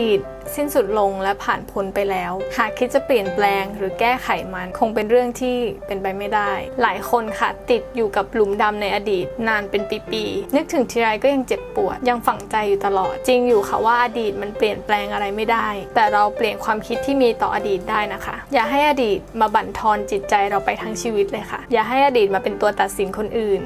ดีตสิ้นสุดลงและผ่านพ้นไปแล้ว หากคิดจะเปลี่ยนแปลงหรือแก้ไขมันคงเป็นเรื่องที่เป็นไปไม่ได้ หลายคนค่ะติดอยู่กับหลุมดำในอดีต นานเป็นปีๆ นึกถึงทีไรก็ยังเจ็บปวด ยังฝังใจอยู่ตลอด จริงอยู่ค่ะว่าอดีตมันเปลี่ยนแปลงอะไรไม่ได้ แต่เราเปลี่ยนความคิดที่มีต่ออดีตได้นะคะ อย่าให้อดีตมาบั่นทอนจิตใจเราไปทั้งชีวิตเลยค่ะ อย่าให้อดีตมาเป็นตัวตัดสินคนอื่น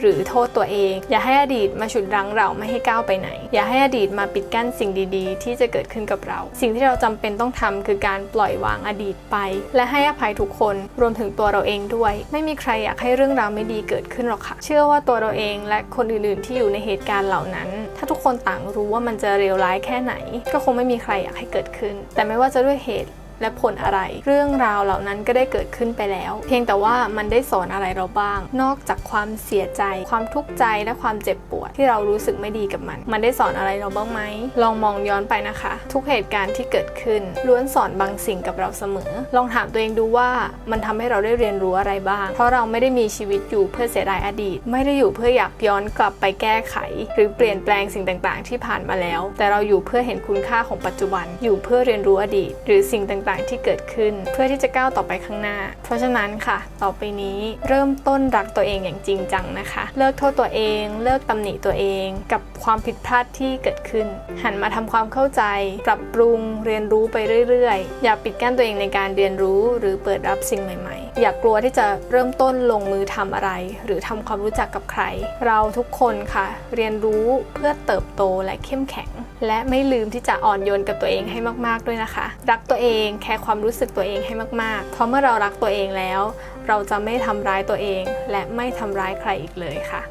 หรือโทษตัวเอง อย่าให้อดีตมาฉุดรั้งเราไม่ให้ก้าวไปไหน อย่าให้อดีตมาปิดกั้นสิ่งดีๆ ที่จะเกิดขึ้นกับเรา สิ่งที่เราจำเป็นต้องทำคือการปล่อยวางอดีตไป และให้อภัยทุกคนรวมถึงตัวเราเองด้วย ไม่มีใครอยากให้เรื่องราวไม่ดีเกิดขึ้นหรอกค่ะ เชื่อว่าตัวเราเองและคนอื่นๆ ที่อยู่ในเหตุการณ์เหล่านั้น ถ้าทุกคนต่างรู้ว่ามันจะเลวร้ายแค่ไหน ก็คงไม่มีใครอยากให้เกิดขึ้น แต่ไม่ว่าจะด้วยเหตุ และผลอะไร เรื่องราวเหล่านั้นก็ได้เกิดขึ้นไปแล้ว เพียงแต่ว่ามันได้สอนอะไรเราบ้าง นอกจากความเสียใจ ความทุกข์ใจและความเจ็บปวด ที่เรารู้สึกไม่ดีกับมัน มันได้สอนอะไรเราบ้างไหมลองมองย้อนไปนะคะ ทุกเหตุการณ์ที่เกิดขึ้น ล้วนสอนบางสิ่งกับเราเสมอ ลองถามตัวเองดูว่ามันทำให้เราได้เรียนรู้อะไรบ้าง เพราะเราไม่ได้มีชีวิตอยู่เพื่อเสียดายอดีต ไม่ได้อยู่เพื่ออยากย้อนกลับไปแก้ไข หรือเปลี่ยนแปลงสิ่งต่าง ๆ ที่ผ่านมาแล้ว แต่เราอยู่เพื่อเห็นคุณค่าของปัจจุบัน อยู่เพื่อเรียนรู้อดีต หรือสิ่งต่างๆ ที่เกิดขึ้น เพื่อที่จะก้าวต่อไปข้างหน้า เพราะฉะนั้นค่ะ ต่อไปนี้เริ่มต้นรักตัวเองอย่างจริงจังนะคะ เลิกโทษตัวเอง เลิกตำหนิตัวเอง กับความผิดพลาดที่เกิดขึ้น หันมาทำความเข้าใจ ปรับปรุงเรียนรู้ไปเรื่อยๆ อย่าปิดกั้นตัวเองในการเรียนรู้หรือเปิดรับสิ่งใหม่ ๆ อย่ากลัวที่จะเริ่มต้นลงมือทำอะไร หรือทำความรู้จักกับใคร เราทุกคนค่ะ เรียนรู้เพื่อเติบโตและเข้มแข็ง และไม่ลืมที่จะอ่อนโยนกับตัวเองให้มาก ๆด้วยนะคะ รักตัวเองแคร์ความรู้สึกตัวเองให้มากๆ เพราะเมื่อเรารักตัวเองแล้ว เราจะไม่ทำร้ายตัวเอง และไม่ทำร้ายใครอีกเลยค่ะ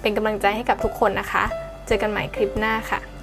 เป็นกำลังใจให้กับทุกคนนะคะ เจอกันใหม่คลิปหน้าค่ะ